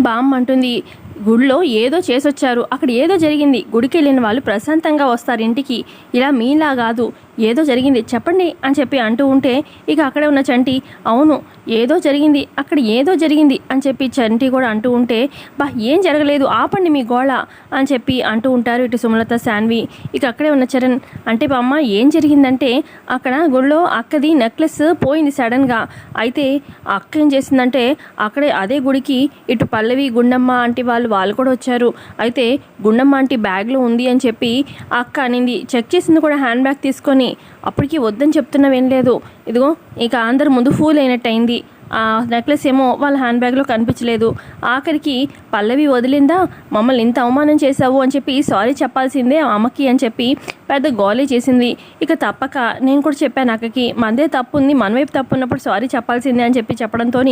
Balm అంటుంది గుడిలో ఏదో చేసొచ్చారు. అక్కడ ఏదో జరిగింది. గుడికి వెళ్ళిన వాళ్ళు ప్రశాంతంగా వస్తారు ఇంటికి. ఇలా మీలా కాదు. ఏదో జరిగింది. చెప్పండి అని చెప్పి అంటూ ఉంటే ఇక అక్కడే ఉన్న చంటి అవును ఏదో జరిగింది అక్కడ ఏదో జరిగింది అని చెప్పి చంటి కూడా అంటూ ఉంటే బా ఏం జరగలేదు ఆపండి మీ గోళ అని చెప్పి అంటూ ఉంటారు ఇటు సుమలత శాన్వి ఇక అక్కడే ఉన్న చరణ్. అంటే బామ్మ ఏం జరిగిందంటే అక్కడ గుడిలో అక్కది నెక్లెస్ పోయింది సడన్గా అయితే ఆ అక్క ఏం చేసిందంటే అక్కడే అదే గుడికి ఇటు పల్లవి గుండమ్మ ఆంటీ వాళ్ళు వాళ్ళు కూడా వచ్చారు. అయితే గుండమ్మ ఆంటీ బ్యాగ్లో ఉంది అని చెప్పి అక్క అనింది. చెక్ చేసింది కూడా హ్యాండ్ బ్యాగ్ తీసుకొని అప్పటికి వద్దని చెప్తున్నావేం లేదు. ఇదిగో ఇక అందరు ముందు ఫూల్ అయినట్టు అయింది ఆ నెక్లెస్ ఏమో వాళ్ళ హ్యాండ్ బ్యాగ్లో కనిపించలేదు. ఆఖరికి పల్లవి వదిలిందా? మమ్మల్ని ఇంత అవమానం చేశావు అని చెప్పి సారీ చెప్పాల్సిందే ఆ అమ్మకి అని చెప్పి పెద్ద గోలీ చేసింది. ఇక తప్పక నేను కూడా చెప్పాను అక్కకి మనదే తప్పు ఉంది మన వైపు తప్పు ఉన్నప్పుడు సారీ చెప్పాల్సిందే అని చెప్పి చెప్పడంతో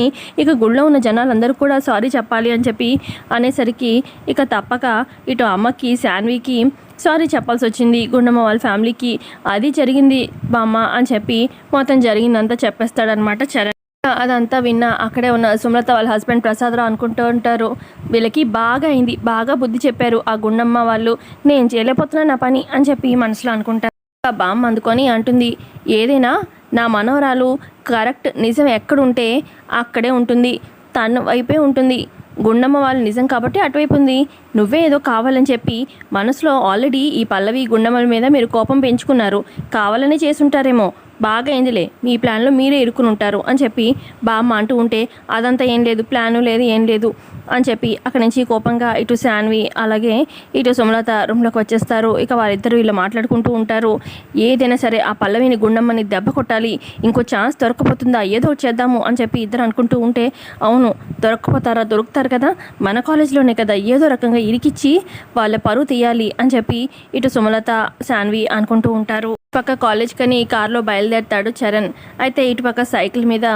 ఇక గుళ్ళో ఉన్న జనాలందరూ కూడా సారీ చెప్పాలి అని చెప్పి అనేసరికి ఇక తప్పక ఇటు అమ్మకి శాన్వికి సారీ చెప్పాల్సి వచ్చింది. గుండమ్మ వాళ్ళ ఫ్యామిలీకి అది జరిగింది బామ్మ అని చెప్పి మొత్తం జరిగిందంతా చెప్పేస్తాడనమాట చరణ్. అదంతా విన్నా. అక్కడే ఉన్న సుమలత వాళ్ళ హస్బెండ్ ప్రసాదరావు అనుకుంటూ ఉంటారు. వీళ్ళకి బాగా అయింది. బాగా బుద్ధి చెప్పారు. ఆ గుండమ్మ వాళ్ళు నేను చేయలేకపోతున్నా నా పని అని చెప్పి మనసులో అనుకుంటారు. బామ్మ అందుకొని అంటుంది. ఏదైనా నా మనవరాలు కరెక్ట్ నిజం ఎక్కడుంటే అక్కడే ఉంటుంది. తన వైపే ఉంటుంది. గుండమ్మ వాళ్ళు నిజం కాబట్టి అటువైపు ఉంది. నువ్వే ఏదో కావాలని చెప్పి మనసులో ఆల్రెడీ ఈ పల్లవి గుండమ్మల మీద మీరు కోపం పెంచుకున్నారు. కావాలనే చేసుంటారేమో. బాగా అయిందిలే. మీ ప్లాన్లో మీరే ఇరుక్కుని ఉంటారు అని చెప్పి బామ్మ అంటూ ఉంటే అదంతా ఏం లేదు ప్లాను లేదు ఏం లేదు అని చెప్పి అక్కడి నుంచి కోపంగా ఇటు శాన్వి అలాగే ఇటు సుమలత రూమ్లోకి వచ్చేస్తారు. ఇక వాళ్ళిద్దరూ ఇలా మాట్లాడుకుంటూ ఉంటారు. ఏదైనా సరే ఆ పల్లవిని గుండమ్మని దెబ్బ కొట్టాలి. ఇంకో ఛాన్స్ దొరకపోతుందా ఏదో చేద్దాము అని చెప్పి ఇద్దరు అనుకుంటూ ఉంటే అవును దొరకపోతారా దొరుకుతారు కదా. మన కాలేజీలోనే కదా ఏదో రకంగా ఇరికిచ్చి వాళ్ళ పరువు తీయాలి అని చెప్పి ఇటు సుమలత శాన్వి అనుకుంటూ ఉంటారు. పక్క కాలేజ్ కని కారులో బయలుదేరుతాడు చరణ్. అయితే ఇటు పక్క సైకిల్ మీద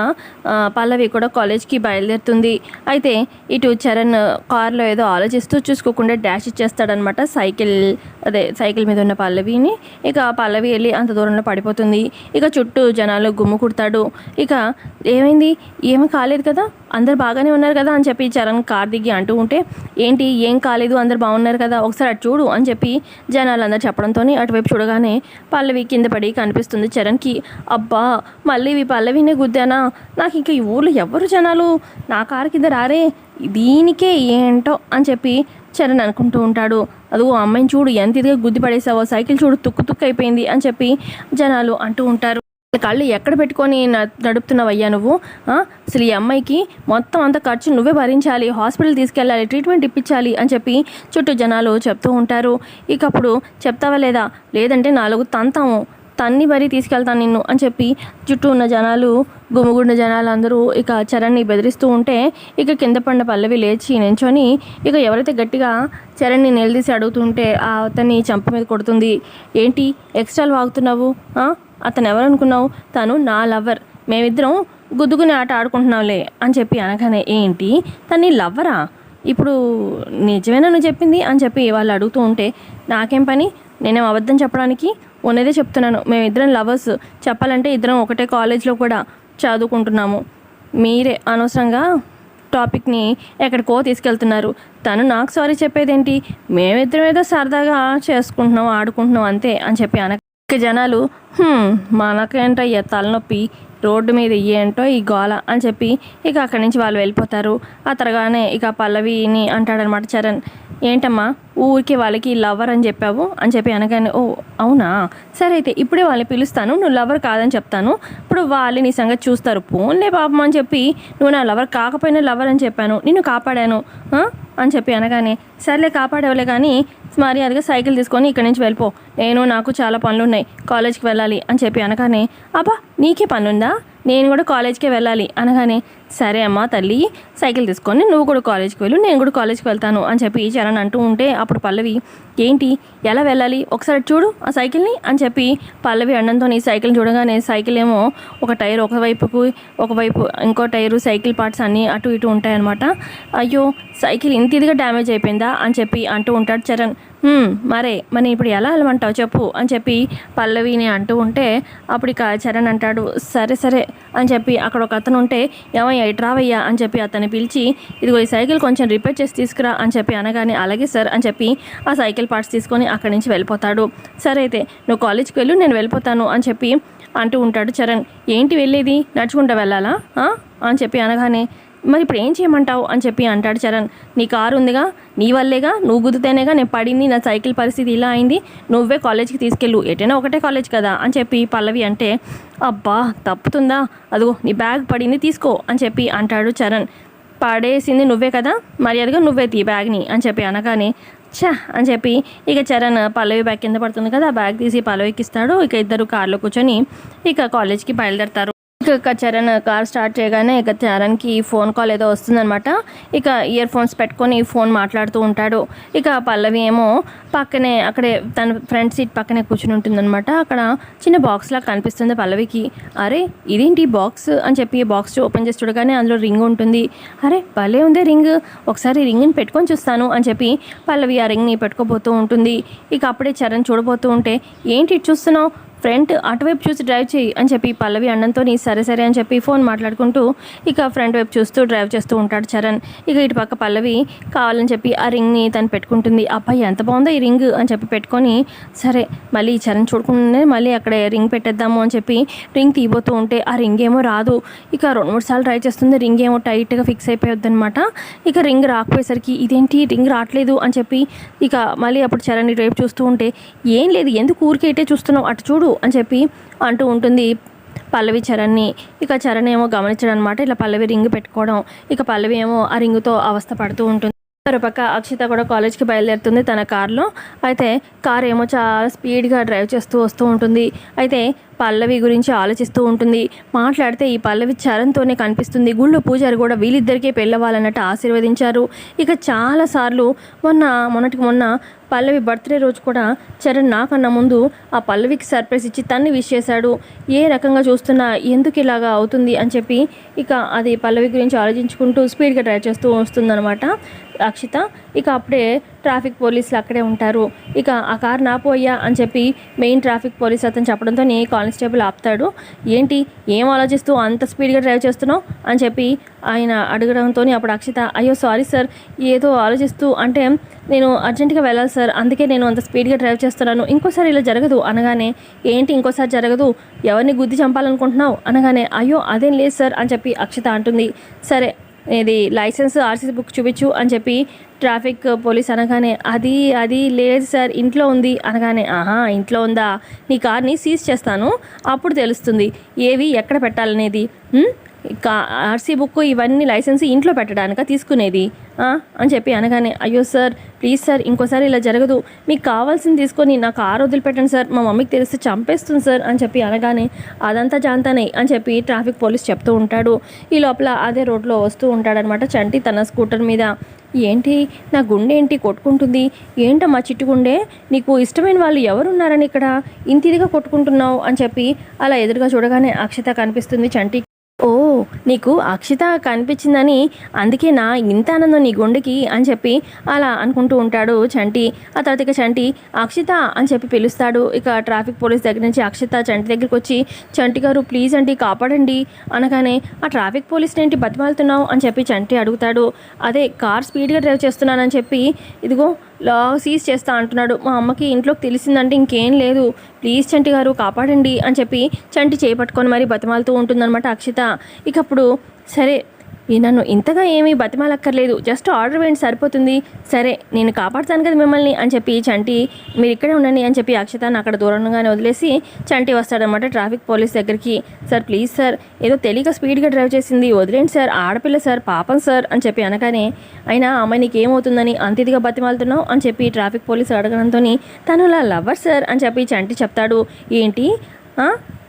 పల్లవి కూడా కాలేజ్కి బయలుదేరుతుంది. అయితే ఇటు చరణ్ కార్లో ఏదో ఆలోచిస్తూ చూసుకోకుండా డాష్ ఇచ్చేస్తాడనమాట సైకిల్ అదే సైకిల్ మీద ఉన్న పల్లవిని. ఇక పల్లవి వెళ్ళి అంత దూరంలో పడిపోతుంది. ఇక చుట్టూ జనాలు గుమ్ము కుడతాడు. ఇక ఏమైంది? ఏమి కాలేదు కదా? అందరు బాగానే ఉన్నారు కదా? అని చెప్పి చరణ్ కార్ దిగి అంటూ ఉంటే ఏంటి? ఏం కాలేదు? అందరు బాగున్నారు కదా? ఒకసారి అటు చూడు అని చెప్పి జనాలు అందరు చెప్పడంతో అటువైపు చూడగానే పల్లవి కింద పడి కనిపిస్తుంది చరణ్కి. అబ్బా మళ్ళీ ఇవి పల్లవినే గుద్దానా? నాకు ఇంకా ఈ ఊర్లో ఎవరు జనాలు? నా కారు కింద రారే? దీనికే ఏంటో అని చెప్పి చరణ్ అనుకుంటూ ఉంటాడు. అదిగో అమ్మాయిని చూడు ఎంత ఇదిగా గుద్ది పడేసావో సైకిల్ చూడు తుక్కు తుక్కు అయిపోయింది అని చెప్పి జనాలు అంటూ ఉంటారు. కళ్ళు ఎక్కడ పెట్టుకొని న- నడుపుతున్నావయ్యా నువ్వు? అసలు ఈ అమ్మాయికి మొత్తం అంత ఖర్చు నువ్వే భరించాలి హాస్పిటల్ తీసుకెళ్ళాలి ట్రీట్మెంట్ ఇప్పించాలి అని చెప్పి చుట్టూ జనాలు చెప్తూ ఉంటారు. ఇక అప్పుడు చెప్తావా లేదా? లేదంటే నాలుగు తంతాము తన్ని మరీ తీసుకెళ్తాను నిన్ను అని చెప్పి చుట్టూ ఉన్న జనాలు గుమిగుండ జనాలు అందరూ ఇక చరణ్ని బెదిరిస్తూ ఉంటే ఇక కింద పడిన పల్లవి లేచి నించొని ఇక ఎవరైతే గట్టిగా చరణ్ని నిలదీసి అడుగుతుంటే ఆ అతన్ని చంప మీద కొడుతుంది. ఏంటి? ఎక్స్ట్రాలు వాగుతున్నావు? అతను ఎవరు అనుకున్నావు తను నా లవర్. మేమిద్దరం గుద్దుకునే ఆట ఆడుకుంటున్నాంలే అని చెప్పి అనగానే ఏంటి? తను నీ లవ్వరా? ఇప్పుడు నిజమేనా నువ్వు చెప్పింది? అని చెప్పి వాళ్ళు అడుగుతూ ఉంటే నాకేం పని? నేనేం అబద్ధం చెప్పడానికి? ఉన్నదే చెప్తున్నాను. మేమిద్దరం లవర్స్. చెప్పాలంటే ఇద్దరం ఒకటే కాలేజ్లో కూడా చదువుకుంటున్నాము. మీరే అనవసరంగా టాపిక్ని ఎక్కడికో తీసుకెళ్తున్నారు. తను నాకు సారీ చెప్పేదేంటి? మేమిద్దరం ఏదో సరదాగా చేసుకుంటున్నాం ఆడుకుంటున్నాం అంతే అని చెప్పి అనక ఇక జనాలు మనకేంటయ్యా తలనొప్పి రోడ్డు మీద ఏంటో ఈ గోల అని చెప్పి ఇక అక్కడి నుంచి వాళ్ళు వెళ్ళిపోతారు. ఆ తరగానే ఇక పల్లవిని అంటాడనమాట చరణ్ ఏంటమ్మా ఊరికి వాళ్ళకి లవర్ అని చెప్పావు? అని చెప్పి అనగానే ఓ అవునా? సరే అయితే ఇప్పుడే వాళ్ళని పిలుస్తాను నువ్వు లవర్ కాదని చెప్తాను. ఇప్పుడు వాళ్ళు నీ సంగతి చూస్తారు పోన్లే పాపం అని చెప్పి నువ్వు నా లవర్ కాకపోయినా లవర్ అని చెప్పాను నిన్ను కాపాడాను అని చెప్పి అనగానే సర్లే కాపాడేవలే కానీ మర్యాదగా అదిగా సైకిల్ తీసుకొని ఇక్కడి నుంచి వెళ్ళిపో. నేను నాకు చాలా పనులు ఉన్నాయి కాలేజ్కి వెళ్ళాలి అని చెప్పి అనగానే అబ్బా నీకే పనుందా? నేను కూడా కాలేజ్కే వెళ్ళాలి. అనగానే సరే అమ్మా తల్లి సైకిల్ తీసుకొని నువ్వు కూడా కాలేజ్కి వెళ్ళు నేను కూడా కాలేజ్కి వెళ్తాను. అని చెప్పి చరణ్ అంటూ ఉంటే అప్పుడు పల్లవి ఏంటి? ఎలా వెళ్ళాలి? ఒకసారి చూడు ఆ సైకిల్ని. అని చెప్పి పల్లవి అన్నంతో నీ సైకిల్ చూడగానే సైకిల్ ఏమో ఒక టైర్ ఒకవైపుకు ఒకవైపు ఇంకో టైరు సైకిల్ పార్ట్స్ అన్నీ అటు ఇటు ఉంటాయన్నమాట. అయ్యో సైకిల్ ఇంత ఇదిగా డ్యామేజ్ అయిపోయిందా? అని చెప్పి అంటూ ఉంటాడు చరణ్. మరే మరి ఇప్పుడు ఎలా వెళ్ళమంటావు చెప్పు అని చెప్పి పల్లవిని అంటూ ఉంటే అప్పుడు ఇక చరణ్ అంటాడు సరే సరే అని చెప్పి అక్కడ ఒక అతను ఉంటే ఏమయ్యా ఇటు అని చెప్పి అతన్ని పిలిచి ఇదిగో ఈ సైకిల్ కొంచెం రిపేర్ చేసి తీసుకురా అని చెప్పి అనగానే అలాగే సార్ అని చెప్పి ఆ సైకిల్ పార్ట్స్ తీసుకొని అక్కడి నుంచి వెళ్ళిపోతాడు. సరే అయితే నువ్వు కాలేజ్కి వెళ్ళు నేను వెళ్ళిపోతాను అని చెప్పి అంటూ ఉంటాడు చరణ్. ఏంటి వెళ్ళేది? నడుచుకుంటూ వెళ్ళాలా? అని చెప్పి అనగానే మరి ఇప్పుడు ఏం చేయమంటావు అని చెప్పి అంటాడు చరణ్. నీ కారు ఉందిగా నీ వల్లేగా నువ్వు గుద్దుతేనేగా నేను పడింది నా సైకిల్ పరిస్థితి ఇలా అయింది నువ్వే కాలేజ్కి తీసుకెళ్ళు. ఎటైనా ఒకటే కాలేజ్ కదా అని చెప్పి పల్లవి అంటే అబ్బా తప్పుతుందా? అదిగో నీ బ్యాగ్ పడింది తీసుకో అని చెప్పి అంటాడు చరణ్. పడేసింది నువ్వే కదా? మర్యాదగా నువ్వే తీ బ్యాగ్ని అని చెప్పి అనగానే ఛా అని చెప్పి ఇక చరణ్ పల్లవి బ్యాగ్ కింద పడుతుంది కదా ఆ బ్యాగ్ తీసి పల్లవికి ఇస్తాడు. ఇక ఇద్దరు కార్లో కూర్చొని ఇక కాలేజ్కి బయలుదేరతారు. ఇక ఇక చరణ్ కార్ స్టార్ట్ చేయగానే ఇక చరణ్కి ఫోన్ కాల్ ఏదో వస్తుందనమాట ఇక ఇయర్ ఫోన్స్ పెట్టుకొని ఫోన్ మాట్లాడుతూ ఉంటాడు. ఇక పల్లవి ఏమో పక్కనే అక్కడే తన ఫ్రంట్ సీట్ పక్కనే కూర్చుని ఉంటుందన్నమాట. అక్కడ చిన్న బాక్స్ లాగా కనిపిస్తుంది పల్లవికి. అరే ఇదేంటి బాక్స్? అని చెప్పి బాక్స్ ఓపెన్ చేసి చూడగానే అందులో రింగ్ ఉంటుంది. అరే భలే ఉంది రింగ్. ఒకసారి రింగ్ని పెట్టుకొని చూస్తాను అని చెప్పి పల్లవి ఆ రింగ్ని పెట్టుకోబోతూ ఉంటుంది. ఇక అప్పుడే చరణ్ చూడబోతూ ఉంటే ఏంటి ఇటు చూస్తున్నావు? ఫ్రంట్ అటువైపు చూసి డ్రైవ్ చేయి అని చెప్పి పల్లవి అన్నంతో సరే సరే అని చెప్పి ఫోన్ మాట్లాడుకుంటూ ఇక ఫ్రంట్ వైపు చూస్తూ డ్రైవ్ చేస్తూ ఉంటాడు చరణ్. ఇక ఇటు పక్క పల్లవి కావాలని చెప్పి ఆ రింగ్ని తను పెట్టుకుంటుంది. అబ్బాయి ఎంత బాగుందో ఈ రింగ్ అని చెప్పి పెట్టుకొని సరే మళ్ళీ చరణ్ చూడకుండానే మళ్ళీ అక్కడ రింగ్ పెట్టేద్దాము అని చెప్పి రింగ్ తీయబోతూ ఉంటే ఆ రింగ్ ఏమో రాదు. ఇక రెండు మూడు సార్లు ట్రై చేస్తుంది. రింగ్ ఏమో టైట్గా ఫిక్స్ అయిపోద్ది అనమాట ఇక రింగ్ రాకపోయేసరికి ఇదేంటి? రింగ్ రావట్లేదు అని చెప్పి ఇక మళ్ళీ అప్పుడు చరణ్ రేపు చూస్తూ ఉంటే ఏం లేదు ఎందుకు ఊరికే చూస్తున్నావు? అటు చూడు అని చెప్పి అంటూ ఉంటుంది. పల్లవి చరణ్ని. ఇక చరణ్ ఏమో గమనించడం అనమాట ఇలా పల్లవి రింగ్ పెట్టుకోవడం ఇక పల్లవి ఏమో ఆ రింగుతో అవస్థ పడుతూ ఉంటుంది. మరోపక్క అక్షిత కూడా కాలేజ్కి బయలుదేరుతుంది తన కార్లో. అయితే కార్ ఏమో చాలా స్పీడ్గా డ్రైవ్ చేస్తూ వస్తూ ఉంటుంది. అయితే పల్లవి గురించి ఆలోచిస్తూ ఉంటుంది. మాట్లాడితే ఈ పల్లవి చరణ్తోనే కనిపిస్తుంది. గుళ్ళు పూజారి కూడా వీళ్ళిద్దరికే పెళ్ళవాలన్నట్టు ఆశీర్వదించారు. ఇక చాలాసార్లు మొన్న మొన్నటికి మొన్న పల్లవి బర్త్డే రోజు కూడా చరణ్ నాకన్నా ముందు ఆ పల్లవికి సర్ప్రైజ్ ఇచ్చి తన్ని విష్ చేశాడు. ఏ రకంగా చూస్తున్నా ఎందుకు ఇలాగా అవుతుంది అని చెప్పి ఇక అది పల్లవి గురించి ఆలోచించుకుంటూ స్పీడ్గా డ్రైవ్ చేస్తూ వస్తుందన్నమాట. అక్షిత ఇక అప్పుడే ట్రాఫిక్ పోలీసులు అక్కడే ఉంటారు. ఇక ఆ కార్ నాపోయ్యా అని చెప్పి మెయిన్ ట్రాఫిక్ పోలీస్ అతను చెప్పడంతో నీ కానిస్టేబుల్ ఆపుతాడు. ఏంటి? ఏం ఆలోచిస్తూ అంత స్పీడ్గా డ్రైవ్ చేస్తున్నావు? అని చెప్పి ఆయన అడగడంతో అప్పుడు అక్షిత అయ్యో సారీ సార్ ఏదో ఆలోచిస్తూ అంటే నేను అర్జెంటుగా వెళ్ళాలి సార్ అందుకే నేను అంత స్పీడ్గా డ్రైవ్ చేస్తున్నాను. ఇంకోసారి ఇలా జరగదు అనగానే ఏంటి ఇంకోసారి జరగదు? ఎవరిని గుద్ది చంపాలనుకుంటున్నావు? అనగానే అయ్యో అదేం లేదు సార్ అని చెప్పి అక్షిత అంటుంది. సరే ఇది లైసెన్స్ ఆర్సీ బుక్ చూపించు అని చెప్పి ట్రాఫిక్ పోలీస్ అనగానే అది అది లేదు సార్ ఇంట్లో ఉంది. అనగానే ఆహా ఇంట్లో ఉందా? నీ కార్ని సీజ్ చేస్తాను. అప్పుడు తెలుస్తుంది. ఏవి ఎక్కడ పెట్టాలనేది? కా ఆర్సీ బుక్ ఇవన్నీ లైసెన్స్ ఇంట్లో పెట్టడానిక తీసుకునేది? అని చెప్పి అనగానే అయ్యో సార్ ప్లీజ్ సార్ ఇంకోసారి ఇలా జరగదు. మీకు కావాల్సింది తీసుకొని నా కారు వదిలిపెట్టండి సార్. మా మమ్మీకి తెలిస్తే చంపేస్తుంది సార్. అని చెప్పి అనగానే అదంతా జాంతానే. అని చెప్పి ట్రాఫిక్ పోలీస్ చెప్తూ ఉంటాడు. ఈ లోపల అదే రోడ్లో వస్తూ ఉంటాడనమాట చంటి తన స్కూటర్ మీద. ఏంటి? నా గుండె ఏంటి కొట్టుకుంటుంది? ఏంటమ్మా చిట్టు గుండె నీకు ఇష్టమైన వాళ్ళు ఎవరున్నారని ఇక్కడ? ఇంత ఇదిగా కొట్టుకుంటున్నావు అని చెప్పి అలా ఎదురుగా చూడగానే అక్షత కనిపిస్తుంది చంటి ఓ నీకు అక్షిత కనిపించిందని అందుకే నా ఇంత ఆనందం నీ గుండెకి అని చెప్పి అలా అనుకుంటూ ఉంటాడు చంటి. ఆ తర్వాత ఇక చంటి అక్షిత అని చెప్పి పిలుస్తాడు. ఇక ట్రాఫిక్ పోలీస్ దగ్గర నుంచి అక్షిత చంటి దగ్గరికి వచ్చి చంటి గారు ప్లీజ్ అండి కాపాడండి అనగానే ఆ ట్రాఫిక్ పోలీస్ ఏంటి బతిమాలుతున్నావు? అని చెప్పి చంటి అడుగుతాడు. అదే కార్ స్పీడ్గా డ్రైవ్ చేస్తున్నానని చెప్పి ఇదిగో లా సీజ్ చేస్తా అంటున్నాడు. మా అమ్మకి ఇంట్లోకి తెలిసిందంటే ఇంకేం లేదు. ప్లీజ్ చంటి గారు కాపాడండి అని చెప్పి చంటి చేపట్టుకొని మరి బతిమాలుతూ ఉంటుందన్నమాట అక్షిత. ఇక అప్పుడు సరే ఈ నన్ను ఇంతగా ఏమీ బతిమాలక్కర్లేదు జస్ట్ ఆర్డర్ వేయండి సరిపోతుంది. సరే నేను కాపాడుతాను కదా మిమ్మల్ని అని చెప్పి చంటి మీరు ఇక్కడే ఉండండి అని చెప్పి అక్షతను అక్కడ దూరంగానే వదిలేసి చంటి వస్తాడనమాట ట్రాఫిక్ పోలీస్ దగ్గరికి. సార్ ప్లీజ్ సార్ ఏదో తెలియక స్పీడ్గా డ్రైవ్ చేసింది వదిలేండి సార్ ఆడపిల్ల సార్ పాపం సార్ అని చెప్పి అనగానే అయినా అమ్మాయి నీకు ఏమవుతుందని అంత ఇదిగా బతిమాలుతున్నావు అని చెప్పి ట్రాఫిక్ పోలీస్ అడగడంతో తను ఇలా లవ్వర్ సార్ అని చెప్పి చంటి చెప్తాడు. ఏంటి?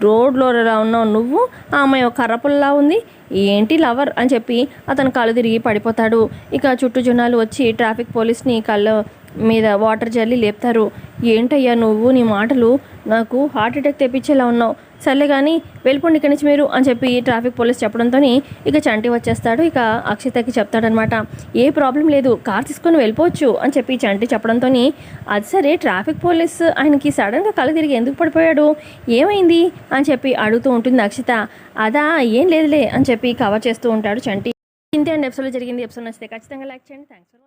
రోడ్లో ఉన్నావు నువ్వు? ఆ అమ్మాయి ఒక కర్రపుల్లా ఉంది. ఏంటి లవర్? అని చెప్పి అతను కళ్ళు తిరిగి పడిపోతాడు. ఇక చుట్టూ జనాలు వచ్చి ట్రాఫిక్ పోలీస్ని కళ్ళ మీద వాటర్ జల్లి లేపుతారు. ఏంటయ్యా నువ్వు? నీ మాటలు నాకు హార్ట్ అటాక్ తెప్పించేలా ఉన్నావు. సర్లే కానీ వెళ్ళిపోండి ఇక్కడి నుంచి మీరు అని చెప్పి ట్రాఫిక్ పోలీస్ చెప్పడంతో ఇక చంటి వచ్చేస్తాడు. ఇక అక్షితకి చెప్తాడనమాట. ఏ ప్రాబ్లం లేదు కార్ తీసుకొని వెళ్ళిపోవచ్చు అని చెప్పి చంటి చెప్పడంతో అది సరే ట్రాఫిక్ పోలీస్ ఆయనకి సడన్గా కళ్ళు తిరిగి ఎందుకు పడిపోయాడు ఏమైంది అని చెప్పి అడుగుతూ ఉంటుంది అక్షిత. అదా ఏం లేదులే అని చెప్పి కవర్ చేస్తూ ఉంటాడు చంటి. ఇంతే అండి ఎపిసోడ్లో జరిగింది. ఎపిసోడ్ నచ్చితే ఖచ్చితంగా లైక్ చేయండి. Thanks for